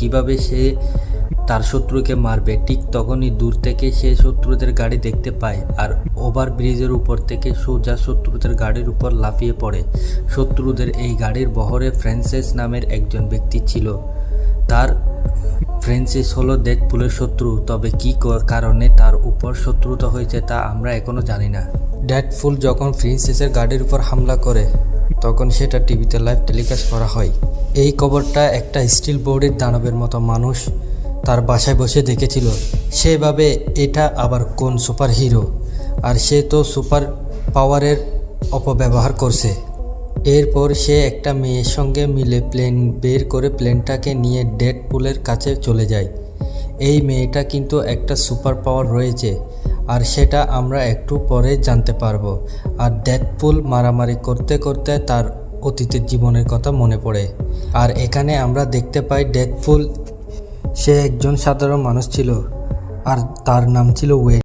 কীভাবে সে তার শত্রুকে মারবে, ঠিক তখনই দূর থেকে সে শত্রুদের গাড়ি দেখতে পায় আর ওভার ব্রিজের উপর থেকে সোজা শত্রুদের গাড়ির উপর লাফিয়ে পড়ে। শত্রুদের এই গাড়ির বহরে ফ্রান্সিস নামের একজন ব্যক্তি ছিল। তার ফ্রেন্সিস হলো ডেডপুলের শত্রু, তবে কি কারণে তার উপর শত্রুতা হয়েছে তা আমরা এখনও জানি না। ডেডফুল যখন ফ্রিন্সেসের গাড়ির উপর হামলা করে তখন সেটা টিভিতে লাইভ টেলিকাস্ট করা হয়। এই কবরটা একটা স্টিল বোর্ডের দানবের মতো মানুষ তার বাসায় বসে দেখেছিল। সেভাবে এটা আবার কোন সুপার হিরো আর সে তো সুপার পাওয়ারের অপব্যবহার করছে। এরপর সে একটা মেয়ের সঙ্গে মিলে প্লেন বের করে প্লেনটাকে নিয়ে ডেড পুলের কাছে চলে যায়। এই মেয়েটা কিন্তু একটা সুপার পাওয়ার রয়েছে। আর সেটা আমরা একটু পরে জানতে পারব। আর ডেথপুল মারামারি করতে করতে তার অতীতের জীবনের কথা মনে পড়ে। আর এখানে আমরা দেখতে পাই ডেথপুল সে একজন সাধারণ মানুষ ছিল। আর তার নাম ছিল ওয়েড